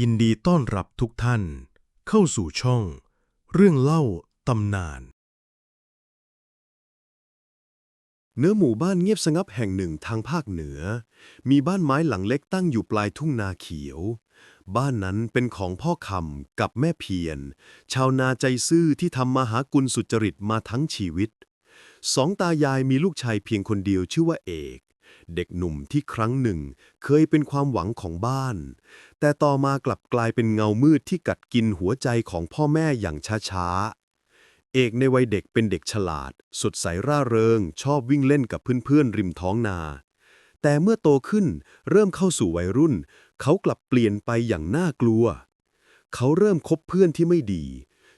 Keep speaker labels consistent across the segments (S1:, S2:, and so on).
S1: ยินดีต้อนรับทุกท่าน เข้าสู่ช่อง เรื่องเล่าตำนาน เนื้อหมู่บ้านเงียบสงับแห่งหนึ่งทางภาคเหนือ มีบ้านไม้หลังเล็กตั้งอยู่ปลายทุ่งนาเขียว บ้านนั้นเป็นของพ่อคำกับแม่เพียร ชาวนาใจซื่อที่ทำมาหากุลสุจริตมาทั้งชีวิต สองตายายมีลูกชายเพียงคนเดียวชื่อว่าเอก เด็กหนุ่มที่ครั้งหนึ่ง เคยเป็นความหวังของบ้าน แต่ต่อมากลับกลายเป็นเงามืดที่กัดกินหัวใจของพ่อแม่อย่างช้าๆ เอกในวัยเด็กเป็นเด็กฉลาด สดใสร่าเริง ชอบวิ่งเล่นกับเพื่อนๆริมท้องนา แต่เมื่อโตขึ้นเริ่มเข้าสู่วัยรุ่น เขากลับเปลี่ยนไปอย่างน่ากลัว เขาเริ่มคบเพื่อนที่ไม่ดี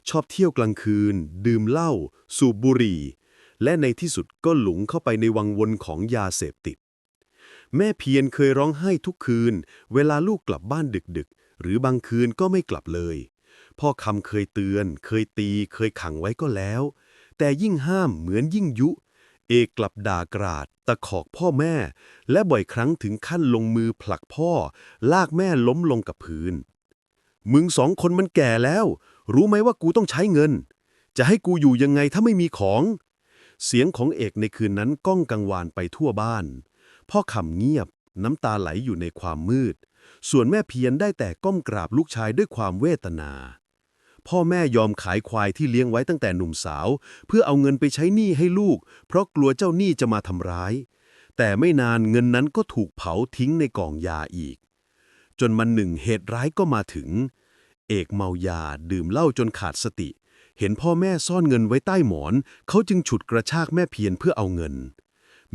S1: ชอบเที่ยวกลางคืน ดื่มเหล้าสูบบุหรี่และในที่สุดก็หลงเข้าไปในวังวนของยาเสพติด แม่เพียรเคยร้องไห้ทุกคืน เวลาลูกกลับบ้านดึกๆ หรือบางคืนก็ไม่กลับเลย พ่อคำเคยเตือน เคยตี เคยขังไว้ก็แล้ว แต่ยิ่งห้ามเหมือนยิ่งยุ เอกกลับด่ากราด ตะขอกพ่อแม่ และบ่อยครั้งถึงขั้นลงมือผลักพ่อ ลากแม่ล้มลงกับพื้น มึงสองคนมันแก่แล้ว รู้ไหมว่ากูต้องใช้เงิน จะให้กูอยู่ยังไงถ้าไม่มีของ เสียงของเอกในคืนนั้นก้องกังวานไปทั่วบ้าน พ่อขำเงียบ น้ำตาไหลอยู่ในความมืด ส่วนแม่เพียรได้แต่ก้มกราบลูกชายด้วยความเวทนา พ่อแม่ยอมขายควายที่เลี้ยงไว้ตั้งแต่หนุ่มสาว เพื่อเอาเงินไปใช้หนี้ให้ลูก เพราะกลัวเจ้าหนี้จะมาทำร้าย แต่ไม่นานเงินนั้นก็ถูกเผาทิ้งในกองยาอีก จนมันหนึ่งเหตุร้ายก็มาถึง เอกเมายาดื่มเหล้าจนขาดสติ เห็นพ่อแม่ซ่อนเงินไว้ใต้หมอน เขาจึงฉุดกระชากแม่เพียรเพื่อเอาเงิน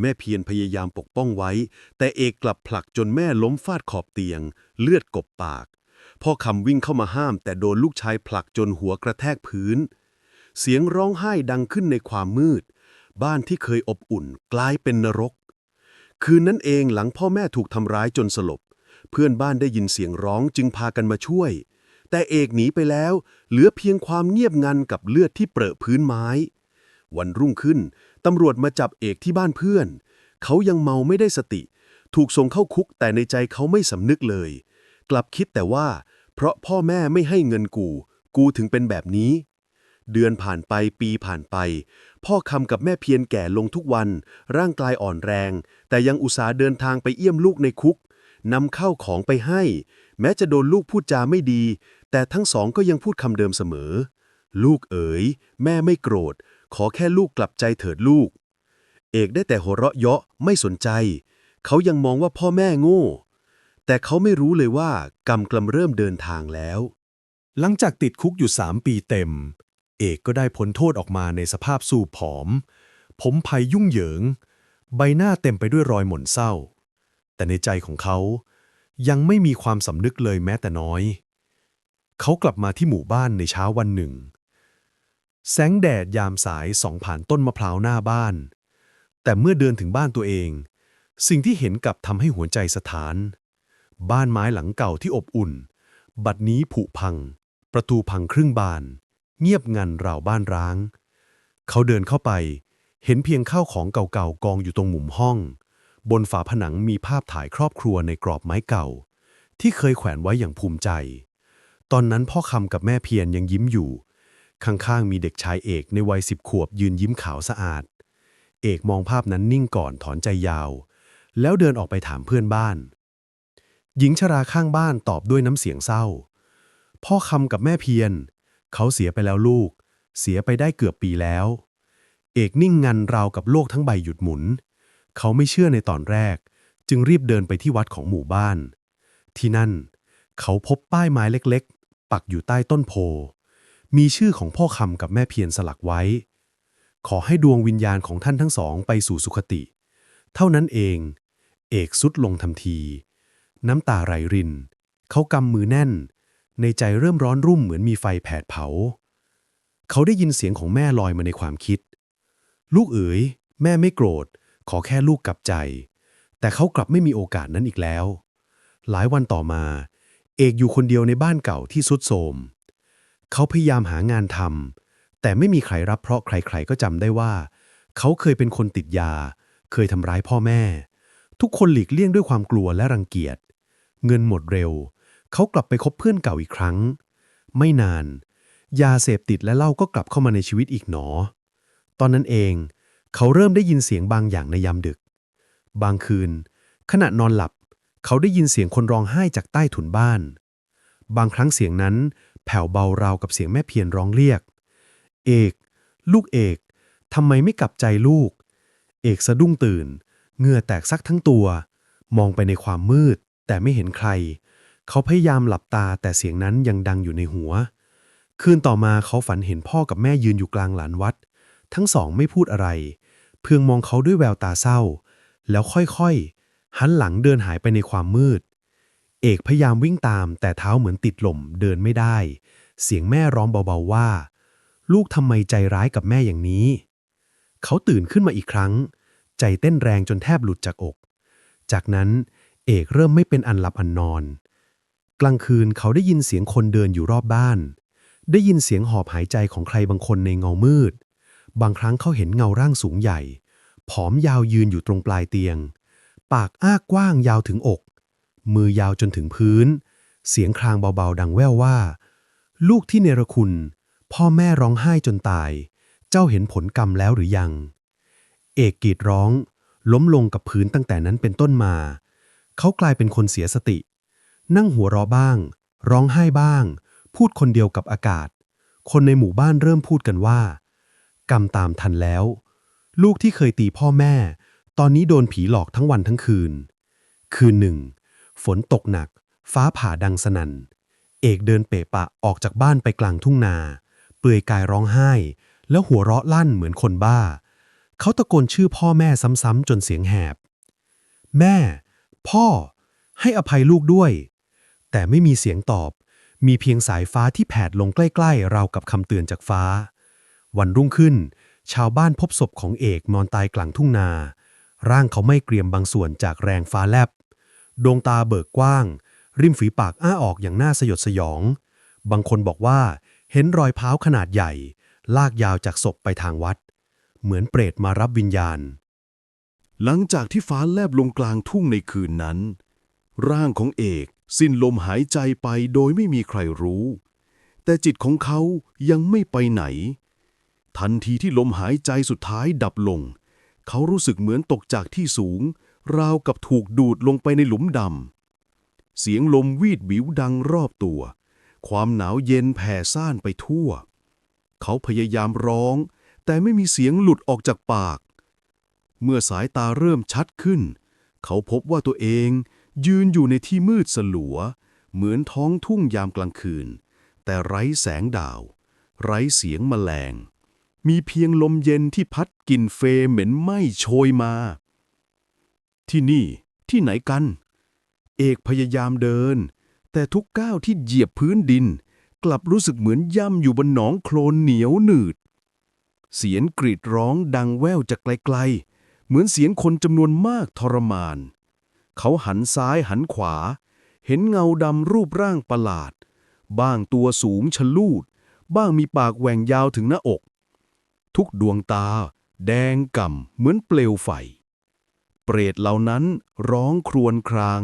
S1: แม่เพียรพยายามปกป้องไว้ แต่เอกกลับผลักจนแม่ล้มฟาดขอบเตียง เลือดกบปาก พ่อคำวิ่งเข้ามาห้าม แต่โดนลูกชายผลักจนหัวกระแทกพื้น เสียงร้องไห้ดังขึ้นในความมืด บ้านที่เคยอบอุ่นกลายเป็นนรก คืนนั้นเองหลังพ่อแม่ถูกทำร้ายจนสลบ เพื่อนบ้านได้ยินเสียงร้องจึงพากันมาช่วย แต่เอกหนีไปแล้ว เหลือเพียงความเงียบงันกับเลือดที่เปรอะพื้นไม้วันรุ่งขึ้น ตำรวจมาจับเอกที่บ้านเพื่อน เขายังเมาไม่ได้สติ ถูกส่งเข้าคุกแต่ในใจเขาไม่สำนึกเลย กลับคิดแต่ว่า เพราะพ่อแม่ไม่ให้เงินกู กูถึงเป็นแบบนี้ เดือนผ่านไปปีผ่านไป พ่อคำกับแม่เพียรแก่ลงทุกวัน ร่างกายอ่อนแรง แต่ยังอุตส่าห์เดินทางไปเยี่ยมลูกในคุกนำเข้าของไปให้ แม้จะโดนลูกพูดจาไม่ดี แต่ทั้งสองก็ยังพูดคำเดิมเสมอ ลูกเอ๋ย แม่ไม่โกรธ ขอแค่ลูกกลับใจเถิดลูก เอกได้แต่หัวเราะเยาะไม่สนใจ เขายังมองว่าพ่อแม่โง่ แต่เขาไม่รู้เลยว่ากรรมกำลังเริ่มเดินทางแล้ว
S2: หลังจากติดคุกอยู่สามปีเต็ม เอกก็ได้พ้นโทษออกมาในสภาพสูบผอม ผมภัยยุ่งเหยิง ใบหน้าเต็มไปด้วยรอยหม่นเศร้า แต่ในใจของเขายังไม่มีความสำนึกเลยแม้แต่น้อย เขากลับมาที่หมู่บ้านในเช้าวันหนึ่ง แสงแดดยามสายส่องผ่านต้นมะพร้าวหน้าบ้าน แต่เมื่อเดินถึงบ้านตัวเอง สิ่งที่เห็นกลับทำให้หัวใจสถาน บ้านไม้หลังเก่าที่อบอุ่น บัดนี้ผุพัง ประตูพังครึ่งบาน เงียบงันราวบ้านร้าง เขาเดินเข้าไป เห็นเพียงข้าวของเก่าๆกองอยู่ตรงมุมห้อง บนฝาผนังมีภาพถ่ายครอบครัวในกรอบไม้เก่า ที่เคยแขวนไว้อย่างภูมิใจ ตอนนั้นพ่อคำกับแม่เพียรยังยิ้มอยู่ ข้างๆ มีเด็กชายเอกในวัยสิบขวบยืนยิ้มขาวสะอาด เอกมองภาพนั้นนิ่งก่อนถอนใจยาว แล้วเดินออกไปถามเพื่อนบ้าน หญิงชราข้างบ้านตอบด้วยน้ำเสียงเศร้า พ่อคำกับแม่เพียรเขาเสียไปแล้วลูก เสียไปได้เกือบปีแล้ว เอกนิ่งงันราวกับโลกทั้งใบหยุดหมุน เขาไม่เชื่อในตอนแรก จึงรีบเดินไปที่วัดของหมู่บ้าน ที่นั่น เขาพบป้ายไม้เล็กๆ ปักอยู่ใต้ต้นโพ มีชื่อของพ่อคำกับแม่เพียรสลักไว้ ขอให้ดวงวิญญาณของท่านทั้งสองไปสู่สุคติ เท่านั้นเอง เอกสุดลงทันที น้ำตาไหลริน เขากำมือแน่น ในใจเริ่มร้อนรุ่มเหมือนมีไฟแผดเผา เขาได้ยินเสียงของแม่ลอยมาในความคิด ลูกเอ๋ย แม่ไม่โกรธ ขอแค่ลูกกลับใจ แต่เขากลับไม่มีโอกาสนั้นอีกแล้ว หลายวันต่อมา เอกอยู่คนเดียวในบ้านเก่าที่สุดโทรม เขาพยายามหางานทำแต่ไม่มีใครรับเพราะใครๆก็จำได้ว่า เขาเคยเป็นคนติดยา เคยทำร้ายพ่อแม่ ทุกคนหลีกเลี่ยงด้วยความกลัวและรังเกียจ เงินหมดเร็ว เขากลับไปคบเพื่อนเก่าอีกครั้ง ไม่นาน ยาเสพติดและเหล้าก็กลับเข้ามาในชีวิตอีกหนอ ตอนนั้นเอง เขาเริ่มได้ยินเสียงบางอย่างในยามดึก บางคืน ขณะนอนหลับ เขาได้ยินเสียงคนร้องไห้จากใต้ถุนบ้าน บางครั้งเสียงนั้น แผ่วเบาราวกับเสียงแม่เพียรร้องเรียก เอก ลูกเอกทำไมไม่กลับใจลูก เอกสะดุ้งตื่นเหงื่อแตกซักทั้งตัว มองไปในความมืด แต่ไม่เห็นใคร เขาพยายามหลับตาแต่เสียงนั้นยังดังอยู่ในหัว คืนต่อมาเขาฝันเห็นพ่อกับแม่ยืนอยู่กลางหลานวัด ทั้งสองไม่พูดอะไร เพียงมองเขาด้วยแววตาเศร้า แล้วค่อยๆ หันหลังเดินหายไปในความมืด เอกพยายามวิ่งตามแต่เท้าเหมือนติดหล่มเดินไม่ได้ เสียงแม่ร้องเบาๆว่า ลูกทำไมใจร้ายกับแม่อย่างนี้ เขาตื่นขึ้นมาอีกครั้ง ใจเต้นแรงจนแทบหลุดจากอก จากนั้นเอกเริ่มไม่เป็นอันหลับอันนอน กลางคืนเขาได้ยินเสียงคนเดินอยู่รอบบ้าน ได้ยินเสียงหอบหายใจของใครบางคนในเงามืด บางครั้งเขาเห็นเงาร่างสูงใหญ่ ผอมยาวยืนอยู่ตรงปลายเตียง ปากอ้ากว้างยาวถึงอก มือยาวจนถึงพื้น เสียงครางเบาๆ ดังแว่วว่า ลูกที่เนรคุณ พ่อแม่ร้องไห้จนตาย เจ้าเห็นผลกรรมแล้วหรือยัง เอกกรีดร้อง ล้มลงกับพื้นตั้งแต่นั้นเป็นต้นมา เขากลายเป็นคนเสียสติ นั่งหัวเราะบ้าง ร้องไห้บ้าง พูดคนเดียวกับอากาศ คนในหมู่บ้านเริ่มพูดกันว่า กรรมตามทันแล้ว ลูกที่เคยตีพ่อแม่ ตอนนี้โดนผีหลอกทั้งวันทั้งคืน คืนหนึ่ง ฝนตกหนัก ฟ้าผ่าดังสนั่น เอกเดินเปะปะออกจากบ้านไปกลางทุ่งนา เปลือยกายร้องไห้ แล้วหัวเราะลั่นเหมือนคนบ้า เขาตะโกนชื่อพ่อแม่ซ้ำๆจนเสียงแหบ แม่ พ่อ ให้อภัยลูกด้วย แต่ไม่มีเสียงตอบ มีเพียงสายฟ้าที่แผดลงใกล้ๆ ราวกับคำเตือนจากฟ้า วันรุ่งขึ้น ชาวบ้านพบศพของเอกนอนตายกลางทุ่งนา ร่างเขาไม่เกรียมบางส่วนจากแรงฟ้าแลบ ดวงตาเบิกกว้าง ริมฝีปากอ้าออกอย่างน่าสยดสยอง บางคนบอกว่าเห็นรอยเท้าขนาดใหญ่ ลากยาวจากศพไปทางวัด เหมือนเปรตมารับวิญญาณ
S1: หลังจากที่ฟ้าแลบลงกลางทุ่งในคืนนั้น ร่างของเอกสิ้นลมหายใจไปโดยไม่มีใครรู้ แต่จิตของเขายังไม่ไปไหน ทันทีที่ลมหายใจสุดท้ายดับลง เขารู้สึกเหมือนตกจากที่สูง ราวกับถูกดูดลงไปในหลุมดำ เสียงลมวีดบิวดังรอบตัว ความหนาวเย็นแผ่ซ่านไปทั่ว เขาพยายามร้อง แต่ไม่มีเสียงหลุดออกจากปาก เมื่อสายตาเริ่มชัดขึ้น เขาพบว่าตัวเองยืนอยู่ในที่มืดสลัว เหมือนท้องทุ่งยามกลางคืน แต่ไร้แสงดาว ไร้เสียงแมลง มีเพียงลมเย็นที่พัดกลิ่นเฟเหม็นไหม้โชยมา ที่นี่ที่ไหนกัน เอกพยายามเดิน แต่ทุกก้าวที่เหยียบพื้นดิน กลับรู้สึกเหมือนย่ำอยู่บนหนองโคลนเหนียวหนืด เสียงกรีดร้องดังแว่วจากไกลๆ เหมือนเสียงคนจำนวนมากทรมาน เขาหันซ้ายหันขวา เห็นเงาดำรูปร่างประหลาด บ้างตัวสูงชะลูด บ้างมีปากแหว่งยาวถึงหน้าอก ทุกดวงตา แดงก่ำเหมือนเปลวไฟ เปรตเหล่านั้นร้องครวญคราง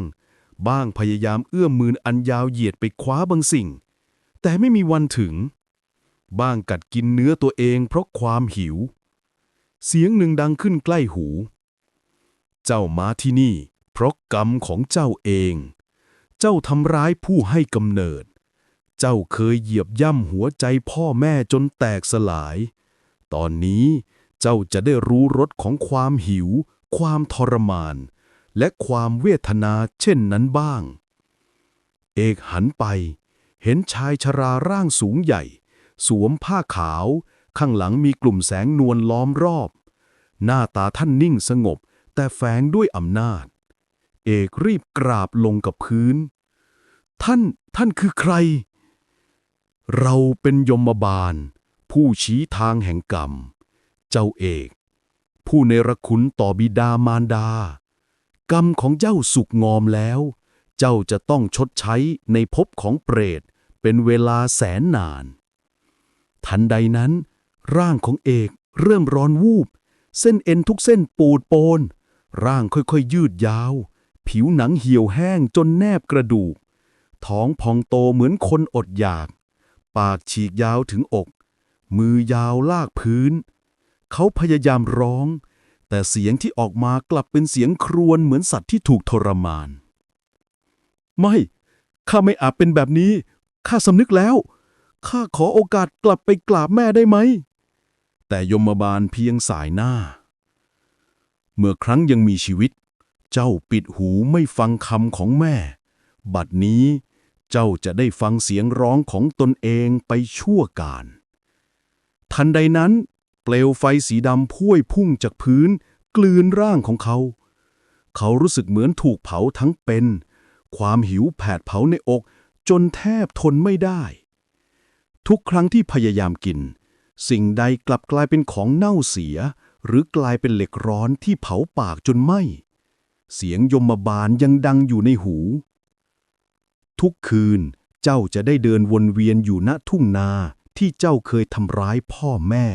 S1: บ้างพยายามเอื้อมมืออันยาวเหยียดไปคว้าบางสิ่ง แต่ไม่มีวันถึง บ้างกัดกินเนื้อตัวเองเพราะความหิว เสียงหนึ่งดังขึ้นใกล้หู เจ้ามาที่นี่ เพราะกรรมของเจ้าเอง เจ้าทำร้ายผู้ให้กำเนิด เจ้าเคยเหยียบย่ำหัวใจพ่อแม่จนแตกสลาย ตอนนี้เจ้าจะได้รู้รสของความหิว ความทรมาน และความเวทนาเช่นนั้นบ้าง เอกหันไป เห็นชายชราร่างสูงใหญ่ สวมผ้าขาว ข้างหลังมีกลุ่มแสงนวลล้อมรอบ หน้าตาท่านนิ่งสงบ แต่แฝงด้วยอำนาจ เอกรีบกราบลงกับพื้น ท่านท่านคือใคร เราเป็นยมบาล ผู้ชี้ทางแห่งกรรม เจ้าเอก ผู้เนรคุณต่อบิดามารดา กรรมของเจ้าสุกงอมแล้ว เจ้าจะต้องชดใช้ในภพของเปรต เป็นเวลาแสนนาน ทันใดนั้น ร่างของเอกเริ่มร้อนวูบ เส้นเอ็นทุกเส้นปูดโปน ร่างค่อยๆยืดยาว ผิวหนังเหี่ยวแห้งจนแนบกระดูก
S3: ท้องพองโตเหมือนคนอดอยาก ปากฉีกยาวถึงอก มือยาวลากพื้น เขาพยายามร้อง แต่เสียงที่ออกมากลับเป็นเสียงครวญเหมือนสัตว์ที่ถูกทรมาน ไม่ ข้าไม่อาจเป็นแบบนี้ ข้าสำนึกแล้ว ข้าขอโอกาสกลับไปกราบแม่ได้ไหม แต่ยมบาลเพียงสายหน้า เมื่อครั้งยังมีชีวิต เจ้าปิดหูไม่ฟังคำของแม่ บัดนี้เจ้าจะได้ฟังเสียงร้องของตนเองไปชั่วการ ทันใดนั้น เปลวไฟสีดำพุ่ยพุ่งจากพื้น กลืนร่างของเขา เขารู้สึกเหมือนถูกเผาทั้งเป็น ความหิวแผดเผาในอก จนแทบทนไม่ได้ ทุกครั้งที่พยายามกิน สิ่งใดกลับกลายเป็นของเน่าเสีย หรือกลายเป็นเหล็กร้อนที่เผาปากจนไหม้เสียงยมบาลยังดังอยู่ในหู ทุกคืนเจ้าจะได้เดินวนเวียนอยู่ณทุ่งนาที่เจ้าเคยทำร้ายพ่อแม่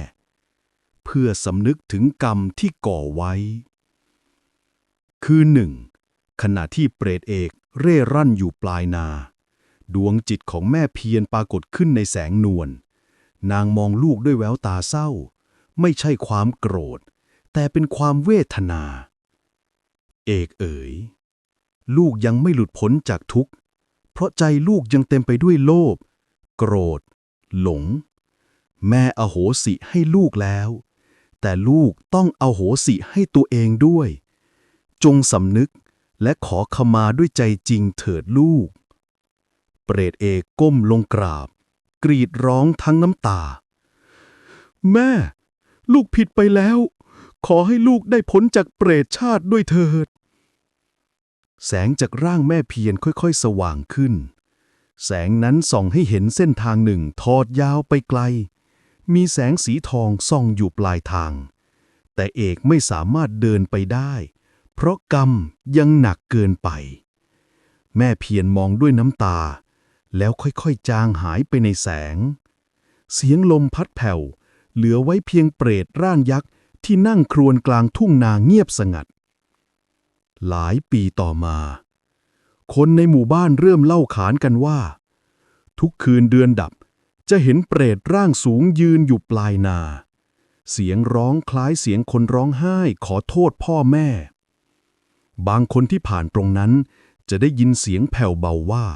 S3: เพื่อสำนึกถึงกรรมที่ก่อไว้ คืนหนึ่งขณะที่เปรตเอกเร่ร่อนอยู่ปลายนา ดวงจิตของแม่เพียรปรากฏขึ้นในแสงนวลนางมองลูกด้วยแววตาเศร้า ไม่ใช่ความโกรธ แต่เป็นความเวทนา เอกเอ๋ย ลูกยังไม่หลุดพ้นจากทุกข์ เพราะใจลูกยังเต็มไปด้วยโลภโกรธ หลง แม่อโหสิให้ลูกแล้ว แต่ลูกต้องเอโหสิให้ตัวเองด้วย จงสำนึกและขอขมาด้วยใจจริงเถิดลูก เปรตเอกก้มลงกราบ กรีดร้องทั้งน้ำตา แม่ ลูกผิดไปแล้ว ขอให้ลูกได้พ้นจากเปรตชาติด้วยเถิด แสงจากร่างแม่เพียรค่อยๆ สว่างขึ้น แสงนั้นส่องให้เห็นเส้นทางหนึ่งทอดยาวไปไกล มีแสงสีทองส่องอยู่ปลายทาง แต่เอกไม่สามารถเดินไปได้ เพราะกรรมยังหนักเกินไป แม่เพียรมองด้วยน้ำตา แล้วค่อยๆจางหายไปในแสง เสียงลมพัดแผ่ว เหลือไว้เพียงเปรตร่างยักษ์ที่นั่งครวญกลางทุ่งนาเงียบสงัด หลายปีต่อมา คนในหมู่บ้านเริ่มเล่าขานกันว่า ทุกคืนเดือนดับ จะเห็นเปรตร่างสูงยืนอยู่ปลายนา เสียงร้องคล้ายเสียงคนร้องไห้ขอโทษพ่อแม่ บางคนที่ผ่านตรงนั้น จะได้ยินเสียงแผ่วเบาว่า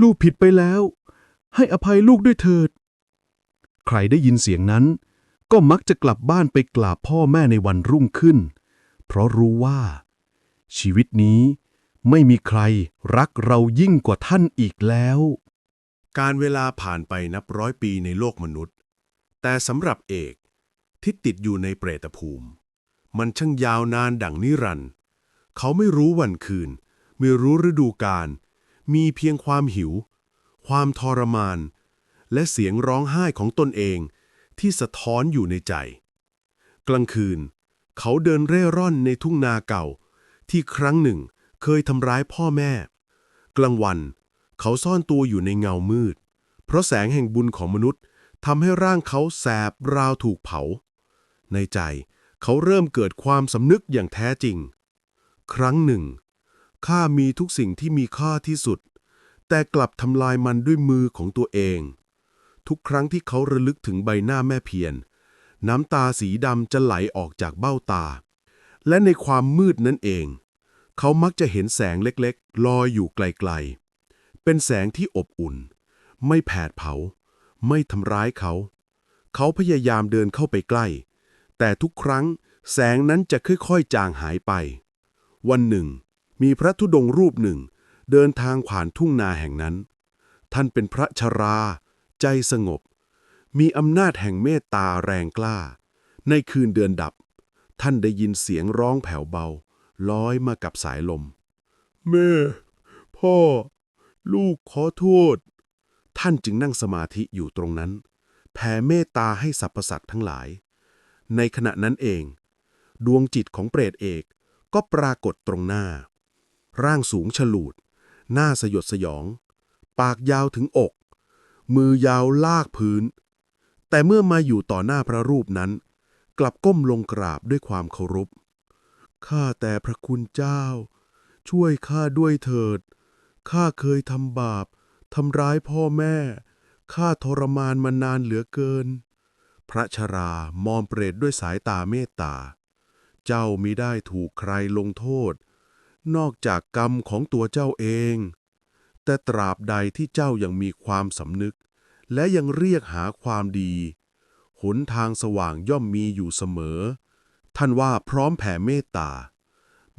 S3: ลูกผิดไปแล้ว ให้อภัยลูกด้วยเถิด ใครได้ยินเสียงนั้น ก็มักจะกลับบ้านไปกราบพ่อแม่ในวันรุ่งขึ้น เพราะรู้ว่า ชีวิตนี้ไม่มีใครรักเรายิ่งกว่าท่านอีกแล้ว
S1: การเวลาผ่านไปนับร้อยปีในโลกมนุษย์ แต่สำหรับเอกที่ติดอยู่ในเปรตภูมิ มันช่างยาวนานดั่งนิรันด์เขาไม่รู้วันคืน ไม่รู้ฤดูกาลมีเพียงความหิว ความทรมาน และเสียงร้องไห้ของตนเองที่สะท้อนอยู่ในใจ กลางคืน เขาเดินเร่ร่อนในทุ่งนาเก่า ที่ครั้งหนึ่งเคยทำร้ายพ่อแม่ กลางวัน เขาซ่อนตัวอยู่ในเงามืด เพราะแสงแห่งบุญของมนุษย์ทำให้ร่างเขาแสบราวถูกเผา ในใจเขาเริ่มเกิดความสำนึกอย่างแท้จริง ครั้งหนึ่งข้ามีทุกสิ่งที่มีค่าที่สุด แต่กลับทำลายมันด้วยมือของตัวเอง ทุกครั้งที่เขาระลึกถึงใบหน้าแม่เพียรน้ำตาสีดำจะไหลออกจากเบ้าตา และในความมืดนั่นเอง เขามักจะเห็นแสงเล็กๆ ลอยอยู่ไกลๆ เป็นแสงที่อบอุ่น ไม่แผดเผา ไม่ทำร้ายเขา เขาพยายามเดินเข้าไปใกล้ แต่ทุกครั้งแสงนั้นจะค่อยๆ จางหายไป วันหนึ่ง มีพระธุดงรูปหนึ่ง เดินทางผ่านทุ่งนาแห่งนั้น ท่านเป็นพระชรา ใจสงบ มีอำนาจแห่งเมตตาแรงกล้า ในคืนเดือนดับ ท่านได้ยินเสียงร้องแผ่วเบา ลอยมากับสายลม แม่ พ่อ ลูกขอโทษ ท่านจึงนั่งสมาธิอยู่ตรงนั้น แผ่เมตตาให้สรรพสัตว์ทั้งหลาย ในขณะนั้นเอง ดวงจิตของเปรตเอกก็ปรากฏตรงหน้า ร่างสูงฉลูด หน้าสยดสยอง ปากยาวถึงอก มือยาวลากพื้น แต่เมื่อมาอยู่ต่อหน้าพระรูปนั้น กลับก้มลงกราบด้วยความเคารพข้าแต่พระคุณเจ้า ช่วยข้าด้วยเถิด ข้าเคยทำบาปทำร้ายพ่อแม่ ข้าทรมานมานานเหลือเกิน พระชรามองเปรตด้วยสายตาเมตตา เจ้ามิได้ถูกใครลงโทษ นอกจากกรรมของตัวเจ้าเอง แต่ตราบใดที่เจ้ายังมีความสำนึก และยังเรียกหาความดี หนทางสว่างย่อมมีอยู่เสมอ ท่านว่าพร้อมแผ่เมตตา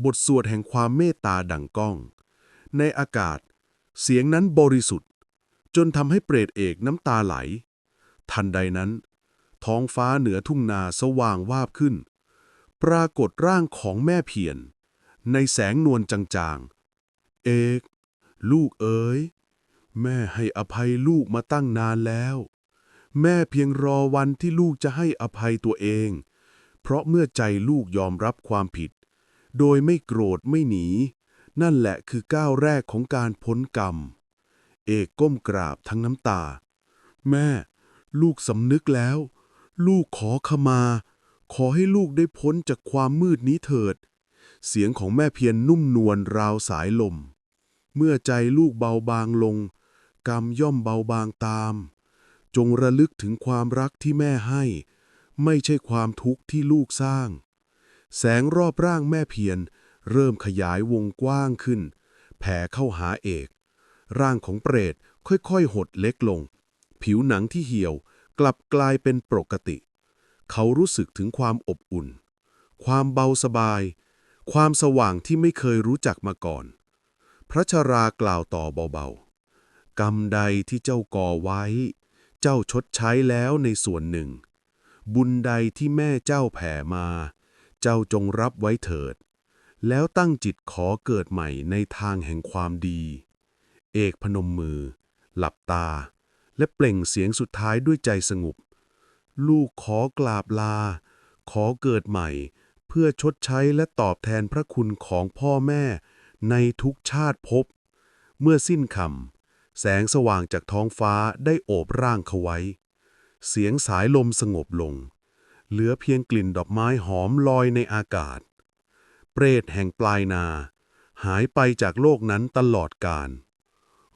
S1: บทสวดแห่งความเมตตาดังก้อง ในอากาศ เสียงนั้นบริสุทธิ์ จนทำให้เปรตเอกน้ำตาไหล ทันใดนั้น ท้องฟ้าเหนือทุ่งนาสว่างวาบขึ้น ปรากฏร่างของแม่เพียรในแสงนวลจางๆ เอก ลูกเอ๋ย แม่ให้อภัยลูกมาตั้งนานแล้ว แม่เพียงรอวันที่ลูกจะให้อภัยตัวเอง เพราะเมื่อใจลูกยอมรับความผิด โดยไม่โกรธไม่หนี นั่นแหละคือก้าวแรกของการพ้นกรรม เอกก้มกราบทั้งน้ำตา แม่ ลูกสำนึกแล้ว ลูกขอขมา ขอให้ลูกได้พ้นจากความมืดนี้เถิด เสียงของแม่เพียรนนุ่มนวลราวสายลม เมื่อใจลูกเบาบางลง กรรมย่อมเบาบางตาม จงระลึกถึงความรักที่แม่ให้ ไม่ใช่ความทุกข์ที่ลูกสร้าง แสงรอบร่างแม่เพียร เริ่มขยายวงกว้างขึ้น แผ่เข้าหาเอก ร่างของเปรตค่อยๆ หดเล็กลง ผิวหนังที่เหี่ยวกลับกลายเป็นปกติ เขารู้สึกถึงความอบอุ่น ความเบาสบาย ความสว่างที่ไม่เคยรู้จักมาก่อน พระชรากล่าวต่อเบาๆ กรรมใดที่เจ้าก่อไว้ เจ้าชดใช้แล้วในส่วนหนึ่ง บุญใดที่แม่เจ้าแผ่มา เจ้าจงรับไว้เถิด แล้วตั้งจิตขอเกิดใหม่ในทางแห่งความดี เอกพนมมือ หลับตา และเปล่งเสียงสุดท้ายด้วยใจสงบ ลูกขอกราบลา ขอเกิดใหม่ เพื่อชดใช้และตอบแทนพระคุณของพ่อแม่ในทุกชาติภพ เมื่อสิ้นคำ แสงสว่างจากท้องฟ้าได้โอบร่างเขาไว้ เสียงสายลมสงบลง เหลือเพียงกลิ่นดอกไม้หอมลอยในอากาศ เปรตแห่งปลายนา หายไปจากโลกนั้นตลอดกาล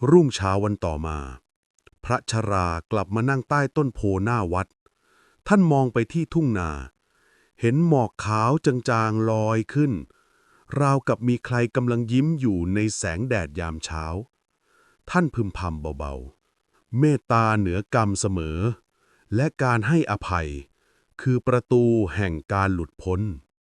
S1: รุ่งเช้าวันต่อมา พระชรากลับมานั่งใต้ต้นโพหน้าวัด ท่านมองไปที่ทุ่งนา เห็นหมอกขาวจางๆลอยขึ้น ราวกับมีใครกำลังยิ้มอยู่ในแสงแดดยามเช้า ท่านพึมพำเบาๆ เมตตาเหนือกรรมเสมอ และการให้อภัย คือประตูแห่งการหลุดพ้น